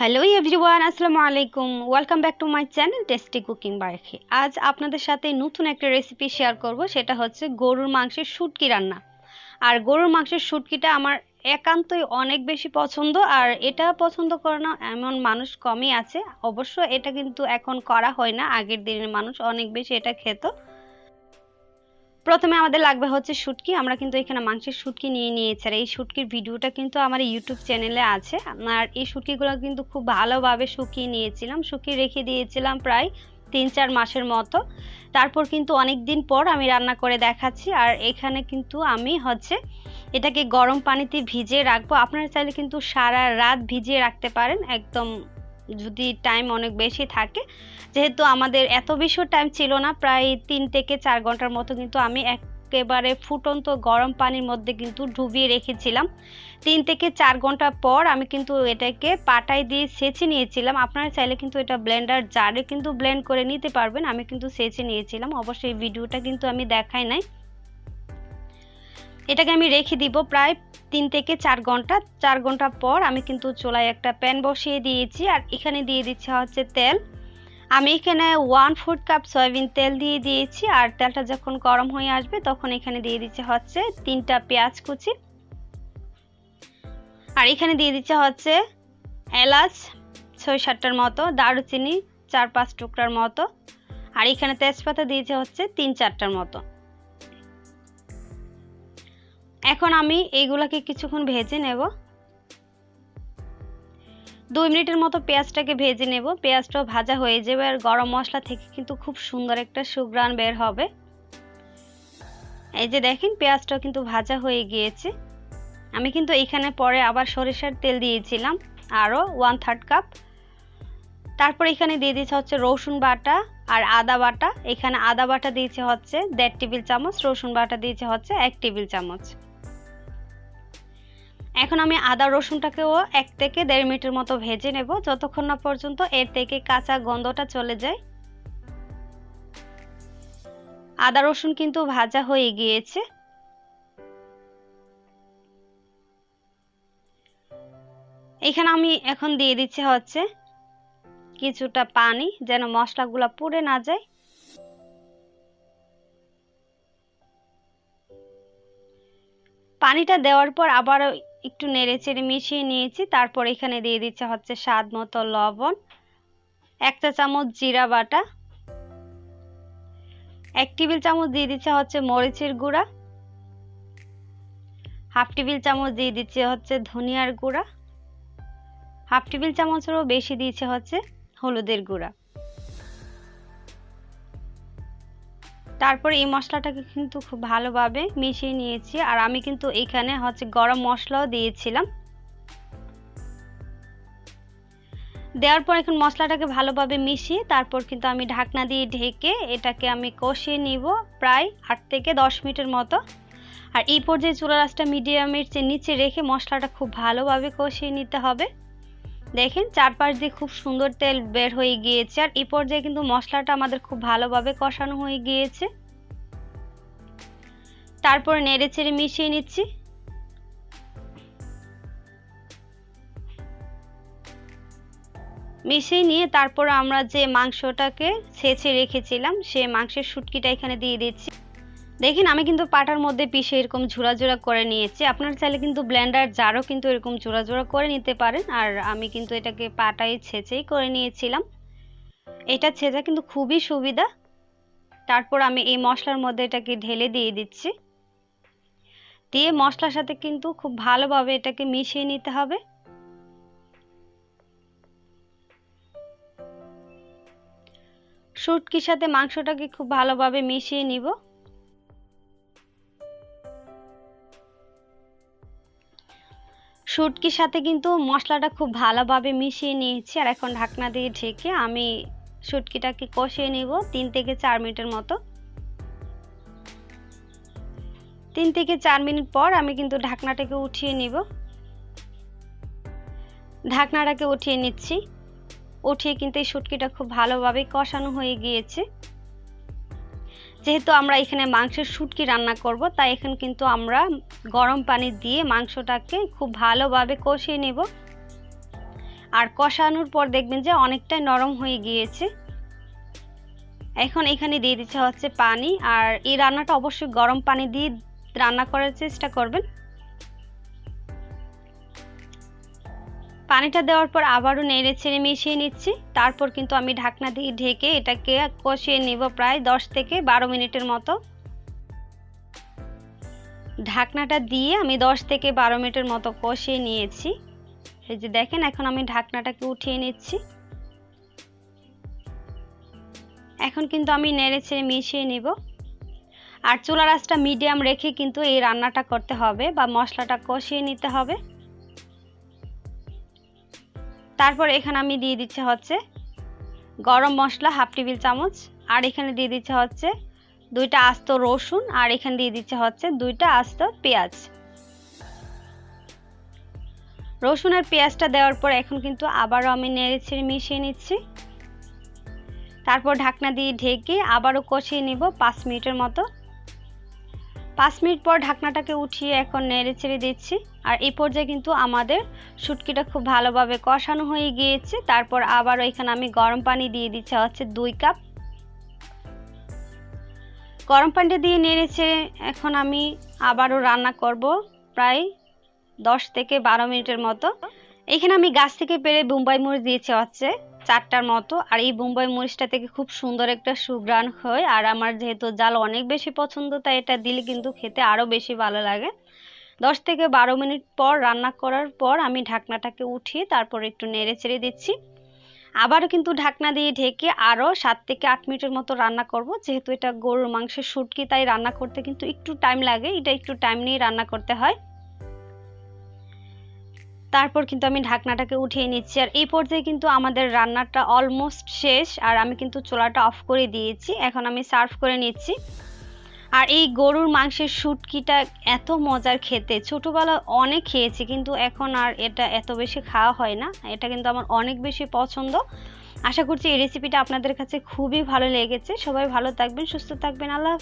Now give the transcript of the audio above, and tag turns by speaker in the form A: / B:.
A: Hello everyone আসসালামু আলাইকুম welcome back to my channel tasty cooking বার্খি আজ আপনাদের সাথে নতুন একটা রেসিপি শেয়ার করব, সেটা হচ্ছে গরুর মাংসের শুটকি রান্না। আর গরুর মাংসের শুটকিটা আমার একান্তই অনেক বেশি পছন্দ, আর এটা পছন্দ করে না, এমন মানুষ কমই আছে। অবশ্য এটা কিন্তু এখন করা হয় না, আগের দিনের মানুষ অনেক বেশি এটা খেত। প্রথমে আমাদের লাগবে হচ্ছে শুটকি। আমরা কিন্তু এখানে মাংসের শুটকি নিয়ে নিয়েছি। আর এই শুটকির ভিডিওটা কিন্তু আমার ইউটিউব চ্যানেলে আছে। আর এই শুটকিগুলো কিন্তু খুব ভালোভাবে শুকিয়ে নিয়েছিলাম। শুকিয়ে রেখে দিয়েছিলাম প্রায় তিন চার মাসের মতো। তারপর কিন্তু অনেক দিন পর আমি রান্না করে দেখাচ্ছি। আর এখানে কিন্তু আমি হচ্ছে এটাকে গরম পানিতে ভিজিয়ে রাখব। আপনারা চাইলে কিন্তু সারা রাত ভিজিয়ে রাখতে পারেন। একদম যদি টাইম অনেক বেশি থাকে, যেহেতু আমাদের এত বেশি টাইম ছিল না, প্রায় তিন থেকে চার ঘণ্টার মতো কিন্তু আমি একেবারে ফুটন্ত গরম পানির মধ্যে কিন্তু ডুবিয়ে রেখেছিলাম। তিন থেকে চার ঘণ্টা পর আমি কিন্তু এটাকে পাটায় দিয়ে সেচে নিয়েছিলাম। আপনারা চাইলে কিন্তু এটা ব্লেন্ডার জারে কিন্তু ব্লেন্ড করে নিতে পারবেন, আমি কিন্তু সেচে নিয়েছিলাম। অবশ্যই ভিডিওটা কিন্তু আমি দেখাই নাই। এটাকে আমি রেখে দিব প্রায় তিন থেকে চার ঘণ্টা চার ঘণ্টা পর আমি কিন্তু চুলায় একটা প্যান বসিয়ে দিয়েছি আর এখানে দিয়ে দিচ্ছে হচ্ছে তেল। আমি এখানে ওয়ান ফুড কাপ সয়াবিন তেল দিয়ে দিয়েছি আর তেলটা যখন গরম হয়ে আসবে তখন এখানে দিয়ে দিচ্ছে হচ্ছে তিনটা পেঁয়াজ কুচি। আর এখানে দিয়ে দিচ্ছে হচ্ছে এলাচ ছয় সাতটার মতো, দারুচিনি চার পাঁচ টুকরার মতো। আর এখানে তেজপাতা দিয়েছে হচ্ছে তিন চারটার মতো। এখন আমি এইগুলাকে কিছুক্ষণ ভেজে নেব। দুই মিনিটের মতো পেঁয়াজটাকে ভেজে নেব। পেঁয়াজটাও ভাজা হয়ে যাবে আর গরম মশলা থেকে কিন্তু খুব সুন্দর একটা সুগ্রান বের হবে। এই যে দেখেন, পেঁয়াজটাও কিন্তু ভাজা হয়ে গিয়েছে। আমি কিন্তু এখানে পরে আবার সরিষার তেল দিয়েছিলাম, আরও ওয়ান থার্ড কাপ তারপর এখানে দিয়ে দিয়েছে হচ্ছে রসুন বাটা আর আদা বাটা। এখানে আদা বাটা দিয়েছে হচ্ছে দেড় টেবিল চামচ, রসুন বাটা দিয়েছে হচ্ছে এক টেবিল চামচ। এখন আমি আদা রসুনটাকেও এক থেকে দেড় মিনিটের মতো ভেজে নেব। যতক্ষণ না পর্যন্ত এর থেকে কাঁচা গন্ধটা চলে যায়। আদা রসুন কিন্তু ভাজা হয়ে গিয়েছে। এখানে আমি এখন দিয়ে দিচ্ছি হচ্ছে কিছুটা পানি, যেন মশলাগুলো পুড়ে না যায়। পানিটা দেওয়ার পর আবারও একটু নেড়ে চেড়ে মিশিয়ে নিয়েছি। তারপর এখানে দিয়ে দিচ্ছে হচ্ছে স্বাদ মতো লবণ একটা চামচ জিরা বাটা, এক টেবিল চামচ দিয়ে দিচ্ছে হচ্ছে মরিচের গুঁড়া, হাফ টেবিল চামচ দিয়ে দিচ্ছে হচ্ছে ধনিয়ার গুঁড়া, হাফ টেবিল চামচেরও বেশি দিয়েছে হচ্ছে হলুদের গুঁড়া। তারপর এই মশলাটাকে কিন্তু খুব ভালোভাবে মিশিয়ে নিয়েছি। আর আমি কিন্তু এখানে হচ্ছে গরম মশলাও দিয়েছিলাম। দেওয়ার পর এখন মশলাটাকে ভালোভাবে মিশিয়ে তারপর কিন্তু আমি ঢাকনা দিয়ে ঢেকে এটাকে আমি কষিয়ে নিব প্রায় আট থেকে দশ মিনিটের মতো। আর এই পর্যায়ে চুলা রাসটা মিডিয়ামের চেয়ে নিচে রেখে মশলাটা খুব ভালোভাবে কষিয়ে নিতে হবে। দেখেন চারপাশ দিয়ে খুব সুন্দর তেল বের হয়ে গিয়েছে আর এই পর্যায়ে কিন্তু মশলাটা আমাদের খুব ভালোভাবে কষানো হয়ে গিয়েছে। তারপর নেড়ে চেড়ে মিশিয়ে নিচ্ছি। মিশিয়ে নিয়ে তারপর আমরা যে মাংসটাকে ছেঁচে রেখেছিলাম, সে মাংসের শুটকিটা এখানে দিয়ে দিচ্ছি। দেখেন, আমি কিন্তু পাটার মধ্যে পিষে এরকম ঝোড়া ঝোড়া করে নিয়েছি। আপনারা চাইলে কিন্তু ব্লেন্ডার জারও কিন্তু এরকম জোড়া জোড়া করে নিতে পারেন। আর আমি কিন্তু এটাকে পাটায় ছেঁচেই করে নিয়েছিলাম। এটা ছেঁচা কিন্তু খুবই সুবিধা। তারপর আমি এই মশলার মধ্যে এটাকে ঢেলে দিয়ে দিচ্ছি। দিয়ে মশলার সাথে কিন্তু খুব ভালোভাবে এটাকে মিশিয়ে নিতে হবে। শুটকির সাথে মাংসটাকে খুব ভালোভাবে মিশিয়ে নিব। শুটকির সাথে কিন্তু মশলাটা খুব ভালোভাবে মিশিয়ে নিয়েছি। আর এখন ঢাকনা দিয়ে ঢেকে আমি শুটকিটাকে কষিয়ে নেব তিন থেকে চার মিনিটের মতো। তিন থেকে চার মিনিট পর আমি কিন্তু ঢাকনাটাকে উঠিয়ে নিব। ঢাকনাটাকে উঠিয়ে নিচ্ছি। উঠিয়ে কিন্তু এই শুটকিটা খুব ভালোভাবে কষানো হয়ে গিয়েছে। যেহেতু আমরা এখানে মাংসের শুটকি রান্না করব, তাই এখন কিন্তু আমরা গরম পানি দিয়ে মাংসটাকে খুব ভালোভাবে কষিয়ে নেব। আর কষানোর পর দেখবেন যে অনেকটাই নরম হয়ে গিয়েছে। এখন এখানে দিয়ে দিচ্ছে হচ্ছে পানি, আর এই রান্নাটা অবশ্যই গরম পানি দিয়ে রান্না করার চেষ্টা করবেন। পানিটা দেওয়ার পর আবারও নেড়ে ছেড়ে মিশিয়ে নিচ্ছি। তারপর কিন্তু আমি ঢাকনা দিয়ে ঢেকে এটাকে কষিয়ে নিব প্রায় দশ থেকে বারো মিনিটের মতো। ঢাকনাটা দিয়ে আমি দশ থেকে বারো মিনিটের মতো কষিয়ে নিয়েছি। এই যে দেখেন, এখন আমি ঢাকনাটাকে উঠিয়ে নিচ্ছি। এখন কিন্তু আমি নেড়ে ছেড়ে মিশিয়ে নিব। আর চুলা রাসটা মিডিয়াম রেখে কিন্তু এই রান্নাটা করতে হবে বা মশলাটা কষিয়ে নিতে হবে। তারপর এখানে আমি দিয়ে দিচ্ছে হচ্ছে গরম মশলা হাফ টেবিল চামচ, আর এখানে দিয়ে দিচ্ছে হচ্ছে দুইটা আস্ত রসুন, আর এখানে দিয়ে দিচ্ছে হচ্ছে দুইটা আস্ত পেঁয়াজ। রসুন আর পেঁয়াজটা দেওয়ার পর এখন কিন্তু আবারও আমি নেড়ে ছেড়ে মিশিয়ে নিচ্ছি। তারপর ঢাকনা দিয়ে ঢেকে আবারও কষিয়ে নেব পাঁচ মিনিটের মতো। পাঁচ মিনিট পর ঢাকনাটাকে উঠিয়ে এখন নেড়ে ছেড়ে দিচ্ছি। আর এই পর্যায়ে কিন্তু আমাদের শুটকিটা খুব ভালোভাবে কষানো হয়ে গিয়েছে। তারপর আবার এখানে আমি গরম পানি দিয়ে দিচ্ছি, হচ্ছে দুই কাপ। গরম পানিটা দিয়ে নেড়ে ছেড়ে এখন আমি আবারও রান্না করব প্রায় দশ থেকে বারো মিনিটের মতো। এখানে আমি গাছ থেকে পেরে বোম্বাই মরিচ দিয়েছি হচ্ছে চারটার মতো। আর এই বোম্বাই মরিচটা থেকে খুব সুন্দর একটা সুগ্রান হয়। আর আমার যেহেতু জাল অনেক বেশি পছন্দ, তাই এটা দিলে কিন্তু খেতে আরও বেশি ভালো লাগে। দশ থেকে বারো মিনিট পর রান্না করার পর আমি ঢাকনাটাকে উঠিয়ে তারপর একটু নেড়ে চেড়ে দিচ্ছি। আবারও কিন্তু ঢাকনা দিয়ে ঢেকে আরও সাত থেকে আট মিনিটের মতো রান্না করব। যেহেতু এটা গরুর মাংসের শুটকি, তাই রান্না করতে কিন্তু একটু টাইম লাগে। এটা একটু টাইম নিয়ে রান্না করতে হয়। তারপর কিন্তু আমি ঢাকনাটাকে উঠিয়ে নিচ্ছি। আর এই পর্যায়ে কিন্তু আমাদের রান্নাটা অলমোস্ট শেষ, আর আমি কিন্তু চোলাটা অফ করে দিয়েছি। এখন আমি সার্ভ করে নিচ্ছি। আর এই গরুর মাংসের শুটকিটা এত মজার খেতে। ছোটোবেলা অনেক খেয়েছি, কিন্তু এখন আর এটা এত বেশি খাওয়া হয় না। এটা কিন্তু আমার অনেক বেশি পছন্দ। আশা করছি এই রেসিপিটা আপনাদের কাছে খুবই ভালো লেগেছে। সবাই ভালো থাকবেন, সুস্থ থাকবেন। আল্লাহ